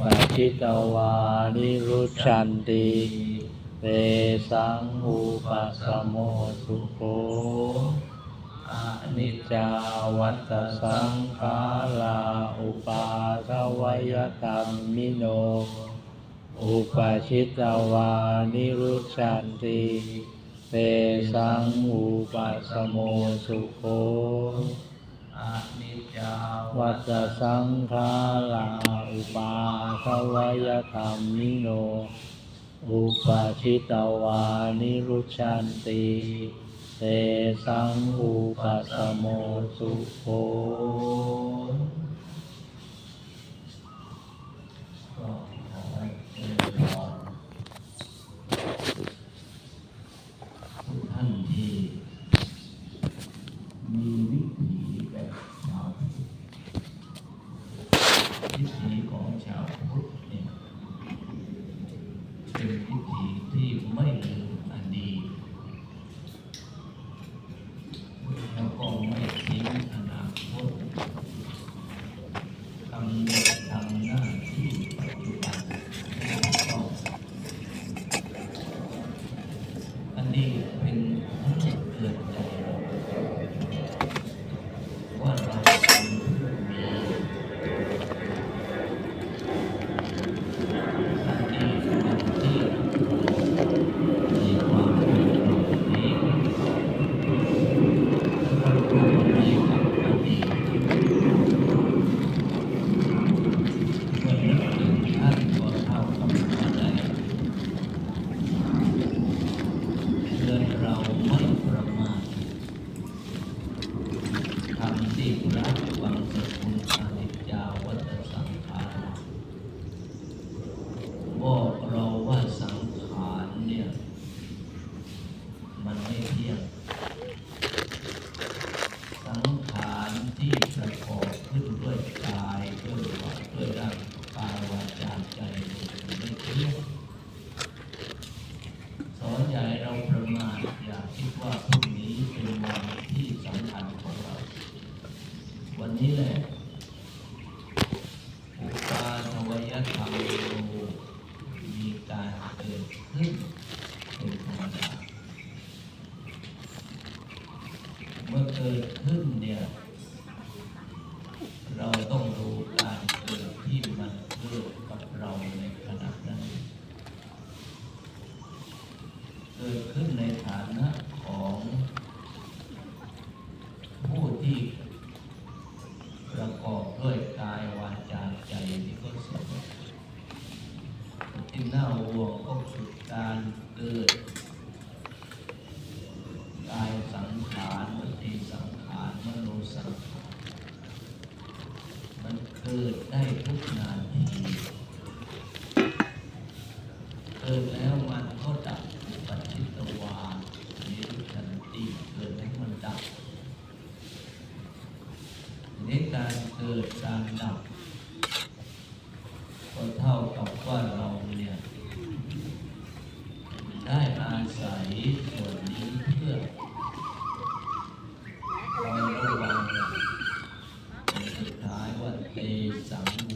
ปจิตตวานิรุชันติเตสังอุปัสโมสุโกอนิจจาวัตสังขาราอุปาทวยตัมมิโน อุปชิตาวานิรุชันติเตสังอุปัสโมสุโคอ วัสสังฆาลาอุปาทวยธรรมิโน อุปาชิตวานิรุชันติเตสังอุปสโมสุโภ คิดว่าพรุ่งนี้เป็นวันที่สำคัญของเรา วันนี้แหละอุปาทวยธรรมมีการเกิดขึ้นเป็นธรรมดาเมื่อเกิดขึ้นเนี่ย เราต้องรู้การเกิดที่มันเกิดกับเราในขณะนั้น เกิดขึ้นในฐานะของผู้ที่ประกอบด้วยกายวาจาใจที่ก็สมที่น่าห่วงก็คือการเกิดกายสังขารมติสังขารมโนสังขารมันเกิดได้ทุกนาที 哎，咱们。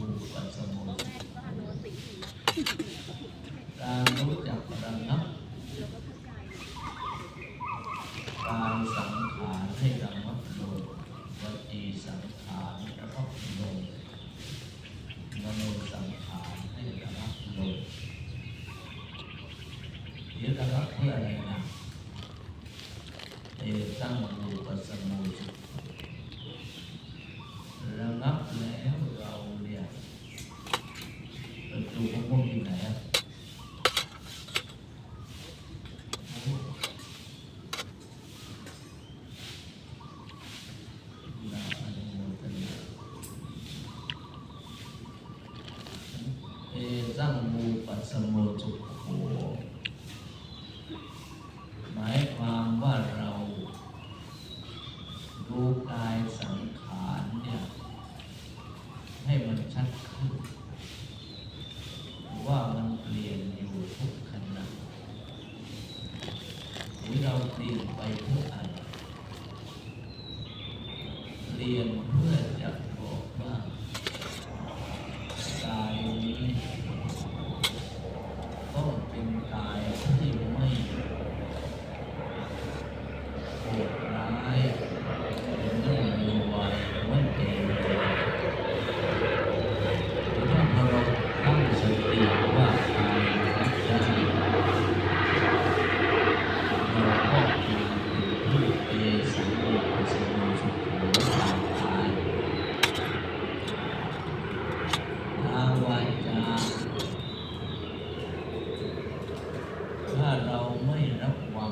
ถ้าเราไม่ระวัง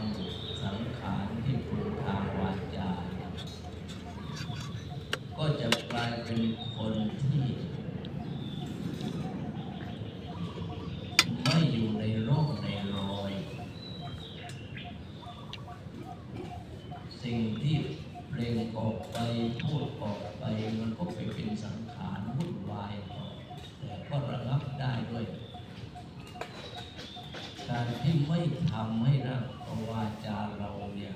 การที่ไม่ทำให้ร่างวาจาเราเนี่ย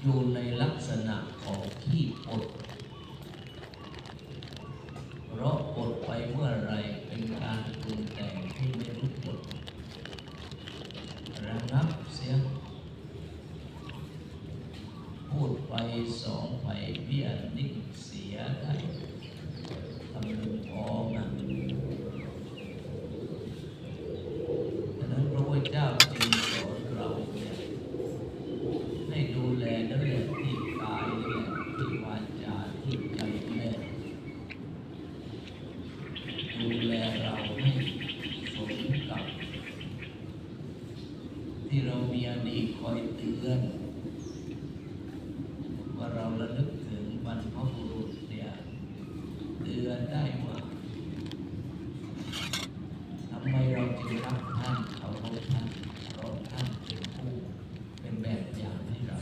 อยู่ในลักษณะของที่อดเพราะอดไปเมื่อไรเป็นการปรุงแต่งที่ไม่รู้จบระงับเสียพูดไปสองไปเบี้ยนิ่งเสียได้ทำหนึ่งพอนะดังนั้นพระพุทธเจ้าจึงสอนเราเนี่ย ให้ดูแลนั่นแหละที่กายนั่นแหละที่วาจาที่ใจนั่นแหละดูแลเราให้สมกับ ที่เรามีอดีตคอยเตือน เราระลึกถึงบรรพบุรุษเนี่ยเตือนได้ว่าทำไมเราจึงรักท่านเคารพท่านเพราะท่านเป็นผู้เป็นแบบอย่างให้เรา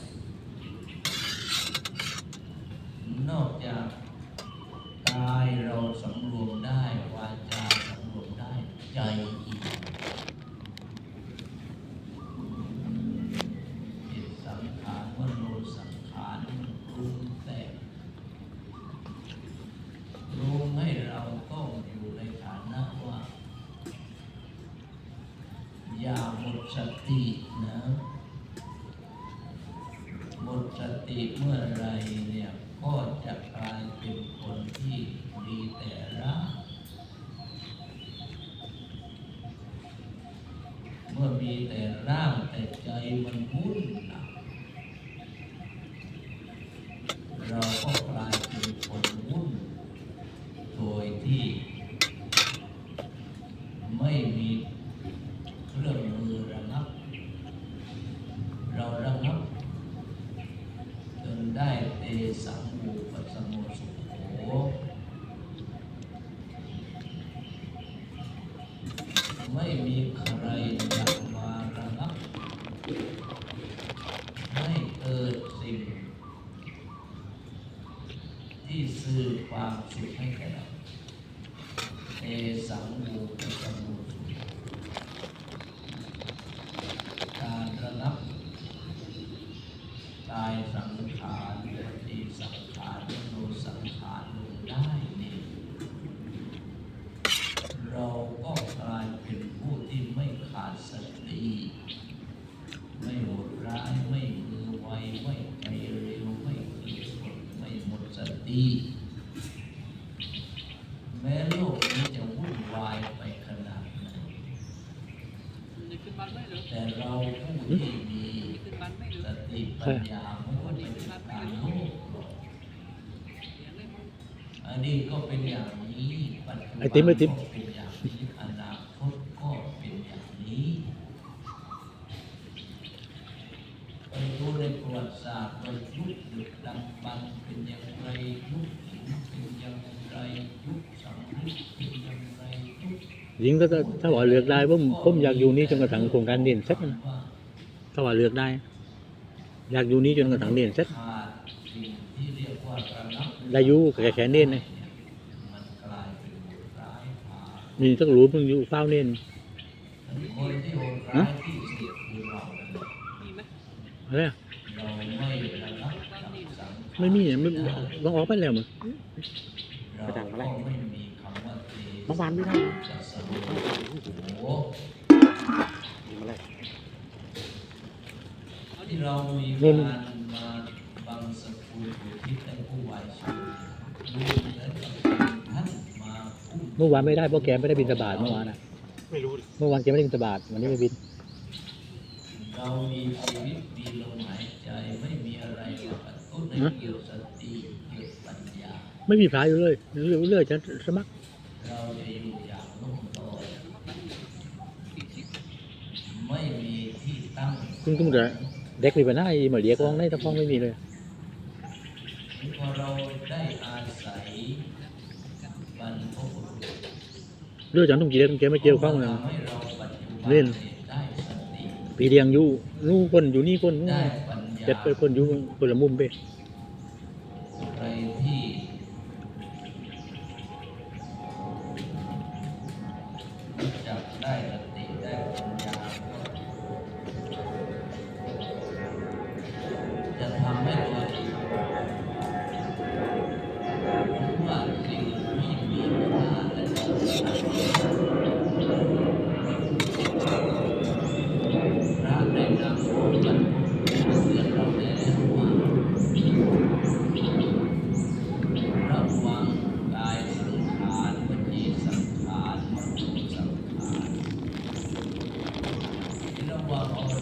นอกจากกายเราสำรวมได้วาจาสำรวมได้ใจอีกจิตสังขารมโนสังขา รปรุงแต่งรุงให้เราต้อยู่ในฐานะว่า อย่าหมดสตินะ หมดสติเมื่อไรเนี่ยก็จะกลายเป็นคนที่มีแต่รักเมื่อมีแต่ร่างแต่ใจมันวุ่นนะเราก็กลายเป็นคนวุ่น โดยที่ ไม่มีเครื่องมือระงับ เราระงับ จนได้เตสังบูปสโมสุโขไม่มีใครจะมาระงับให้เกิดสิ่ง ที่สื่อความสุขให้แก่เราเตสังบูปสโมสุโขการระงับ กายสังขารวจีสังขารมโนสังขารลงได้นี่เราก็กลายเป็นผู้ที่ไม่ขาดสติ ไม่โหดร้ายไม่มือไวไม่ใจเร็วไม่ขีดขดไม่หมดสติ แม้โลกนี้จะวุ่นวายไปขนาดไหน นี่ขึ้นบ้านไม่เหรอ แต่เราผู้ที่มี นี่ขึ้นบ้านไม่เหร ส อ ติปัญญาไม่ว่าจะเป็นการโลกหรอก อย่างนี้มั้ง อดีตก็เป็นอย่างนี้ปัจจุบัน ไอติมไอติม ก็เป็นอย่างนี้อนาคตก็เป็นอย่างนี้ไปดูในประวัติศาสตร์ว่ายุคดึกดำบรรพ์เป็น ไรยุคหินเป็นอย่างไรยุคสำริดเป็นอย่างไรยุคยิงก็ถ้าถ้าว่าเลือกได้ผมผมอยากอยู่นี่จนกระทั่งโครงการเรียนเสร็จนะถ้าว่าเลือกได้ อยากอยู่นี่จนกระทั่งเรียนเสร็จขายกว่าระงับได้อยู่แค่แค่เน้นนะมันกลายเป็นโหดร้ายพา มีสักรู้เพิ่งอยู่เฝ้าเน้นคนที่โหดร้ายที่สุดคือเรานั่นแหละมีไหมอะไรอะเราไม่ระงับกับสังขารไม่มีอะไม่ต้องออกไปแล้วมั้งเราก็ไม่มีคำว่าเตเมื่อวานไม่ได้จะสรุปโอ้โหที่เรามีการมาบังสกุลอุทิศให้ผู้วายชนดูเหมือนกับท่านมาอุ้ม เมื่อวานไม่ได้เพราะแกไม่ได้บินสบาทเมื่อวานอะไม่รู้ดิเมื่อวานแกไม่ได้บินสบาทวันนี้ไปบิน เรามีชีวิตมีลมหายใจไม่มีอะไรมากระตุ้นให้เกี่ยวสติเกี่ยวปัญญา ไม่มีพระอยู่เลยเรื่อยเรื่อยจะสมัครเราจะอยู่อย่างนุ่มนวลไม่มีที่ตั้งซึ่งต้องแต่เด็กมีปัญหาอีเหมือนเด็กของในตะพองไม่มีเลยพอเราได้อาศัยบรรพบุรุษ เรื่องจันต้องกี่เด็กต้องแกไม่เกี่ยวข้องเลยทำให้เราปัจจุบันเล่นได้สติปีเดียงอยู่นู่นคนอยู่นี่คนนู่นได้ปัญญาเจ็ดเป็นคนอยู่คนละมุมไปใครที่ one on the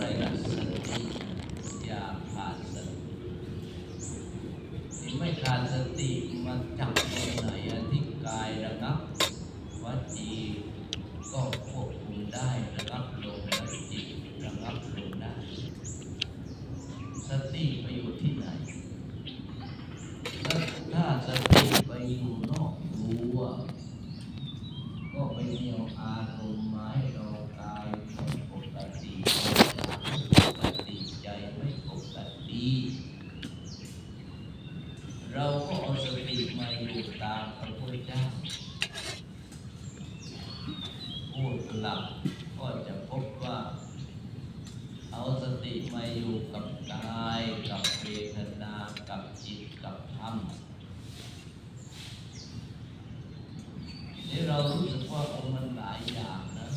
เรารู้สึกว่ามันหลายอย่างนะ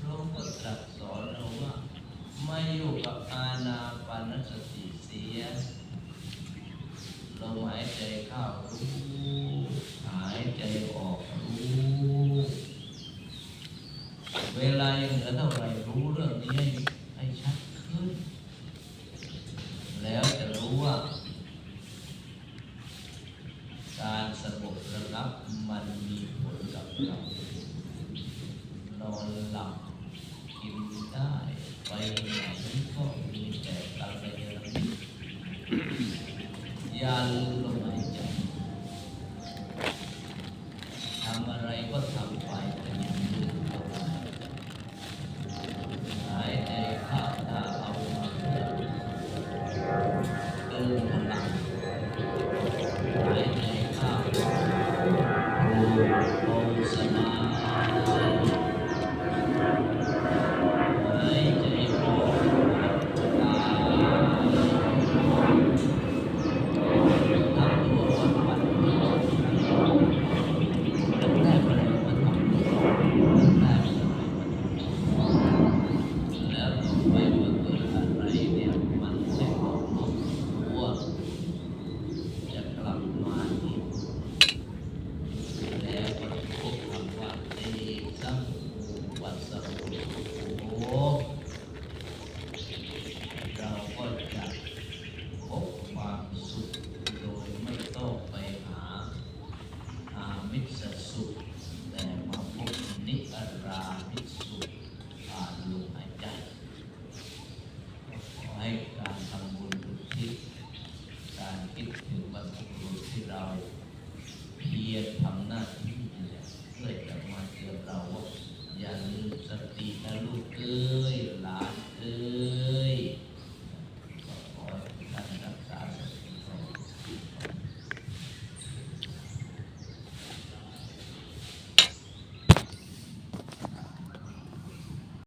พระตรัสอนเราว่าไม่อยู่กับอาณาปาสติเสียลมหาใจเขารู้หายใจออกรู้เวลายังเหลืเท่าไหร่รู้เรื่องนี้ให้ชัดขึ้น แล้วจะรู้ว่า การสงบระงับมันมีผล นอนหลับกินได้ไปไหนก็มีแต่การเดินอย่าลืมลมหายใจ